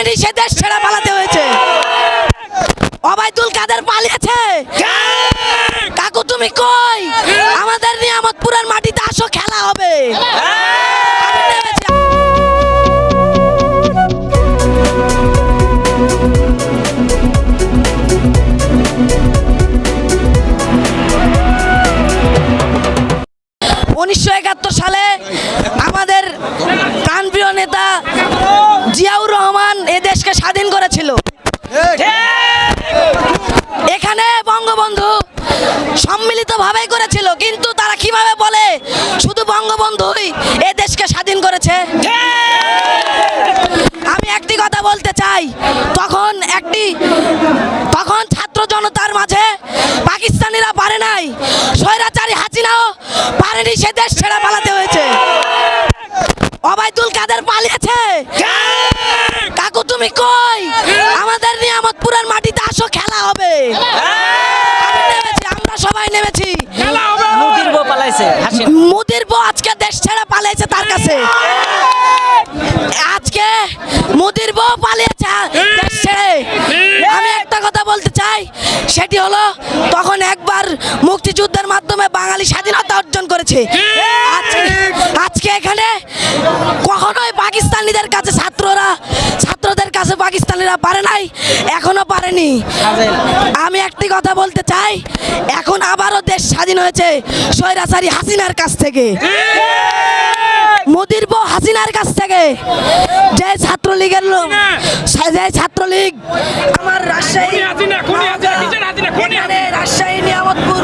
পারেনি সে দেশ ছেড়ে পালাতে হয়েছে। অবায়দুল কাদের পালিয়েছে কাকু, তুমি কই? আমাদের নিয়ামতপুরের মাটিতে আসো, খেলা হবে। উনিশশো একাত্তর সালে আমাদের প্রাণপ্রিয় নেতা কিন্তু তারা কীভাবে বলে? শুধু বঙ্গবন্ধুই এ দেশকে স্বাধীন করেছে। আমি একটি কথা বলতে চাই। তখন একটি, তখন ছাত্র জনতার মাঝে পাকিস্তানিরা পারে নাই। স্বৈরাচারী হাসিনাও পারেনি সে দেশ ছেড়ে পালাতে হয়েছে। অবায়দুল কাদের পালিয়েছে। কাকু, তুমি কই? আমাদের নিয়ামতপুরের মাটিতে আসো, খেলা হবে আমি নেমেছি আমরা সবাই নেমেছি মুদির হাসিনা মুদির বউ আজকে দেশ ছেড়ে পালিয়েছে তার কাছে। আজকে মুদির বউ পালিয়েছে দেশ ছেড়ে। আমি একটা কথা বলতে চাই সেটি হলো তখন একবার মুক্তিযুদ্ধের মাধ্যমে বাঙালি স্বাধীনতা অর্জন করেছে। আজকে আজকে এখানে কখনোই পাকিস্তানিদের কাছে কাছে পাকিস্তানিরা পারে নাই এখনও পারেনি। আমি একটি কথা বলতে চাই এখন আবারও দেশ স্বাধীন হয়েছে স্বৈরাচারী হাসিনার কাছ থেকে। মোদির বউ হাসিনার কাছ থেকে। যে ছাত্রলীগের লোক যে ছাত্রলীগ আমার রাজশাহী রাজশাহী নিয়ামতপুর